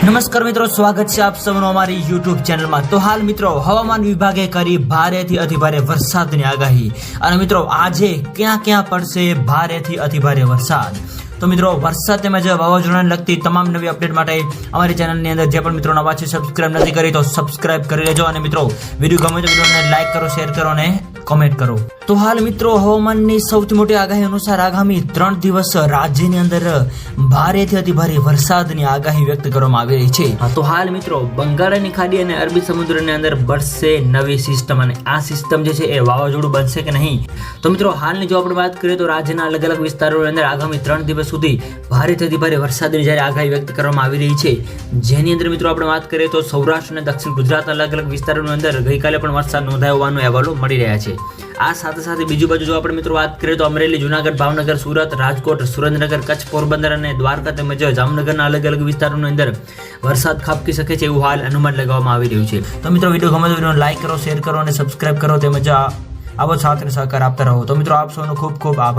નમસ્કાર મિત્રો, સ્વાગત છે આપ સૌનું અમારી યુટ્યુબ ચેનલમાં તો હાલ મિત્રો, હવામાન વિભાગે કરી ભારેથી અતિભારે વરસાદની આગાહી. અને મિત્રો, આજે ક્યાં ક્યાં પડશે ભારેથી અતિભારે વરસાદ? તો મિત્રો, વરસાદ તેમજ વાવાઝોડાને લગતી તમામ નવી અપડેટ માટે અમારી ચેનલની અંદર જે પણ મિત્રો નવા છે સબસ્ક્રાઇબ નથી કરી તો સબસ્ક્રાઇબ કરી લેજો. અને મિત્રો, વીડિયો ગમે તો વિડીયોને લાઈક કરો શેર કરો અને કોમેન્ટ કરો. તો હાલ મિત્રો, હવામાનની સૌથી મોટી આગાહી અનુસાર આગામી ત્રણ દિવસ રાજ્યની અંદર ભારેથી અતિ ભારે વરસાદની આગાહી વ્યક્ત કરવામાં આવી રહી છે. તો હાલ મિત્રો, બંગાળની ખાડી અને અરબી સમુદ્રની અંદર બનશે નવી સિસ્ટમ અને આ સિસ્ટમ જે છે એ વાવાઝોડું બનશે કે નહીં? તો મિત્રો, હાલની જો આપણે વાત કરીએ તો રાજ્યના અલગ અલગ વિસ્તારોની અંદર આગામી ત્રણ દિવસ સુધી ભારેથી અતિ ભારે વરસાદની જ્યારે આગાહી વ્યક્ત કરવામાં આવી રહી છે. જેની અંદર મિત્રો, આપણે વાત કરીએ તો સૌરાષ્ટ્ર અને દક્ષિણ ગુજરાતના અલગ અલગ વિસ્તારોની અંદર ગઈકાલે પણ વરસાદ નોંધાયો હોવાનો અહેવાલો મળી રહ્યા છે. આ સાથે સાથે બીજું બાજુ જો આપણે મિત્રો વાત કરીએ તો અમરેલી, જુનાગઢ, ભાવનગર, સુરત, રાજકોટ, સુરેન્દ્રનગર, કચ્છ, પોરબંદર અને દ્વારકા તેમજ જામનગરના અલગ અલગ વિસ્તારોની અંદર વરસાદ ખાબકી શકે છે એવું હાલ અનુમાન લગાવવામાં આવી રહ્યું છે. તો મિત્રો વીડિયો ગમે તો વીડિયો લાઈક કરો શેર કરો અને સબસ્ક્રાઇબ કરો તેમજ આવો સાથ સહકાર આપતા રહો. તો મિત્રો આપ સૌનો ખૂબ ખૂબ આભાર.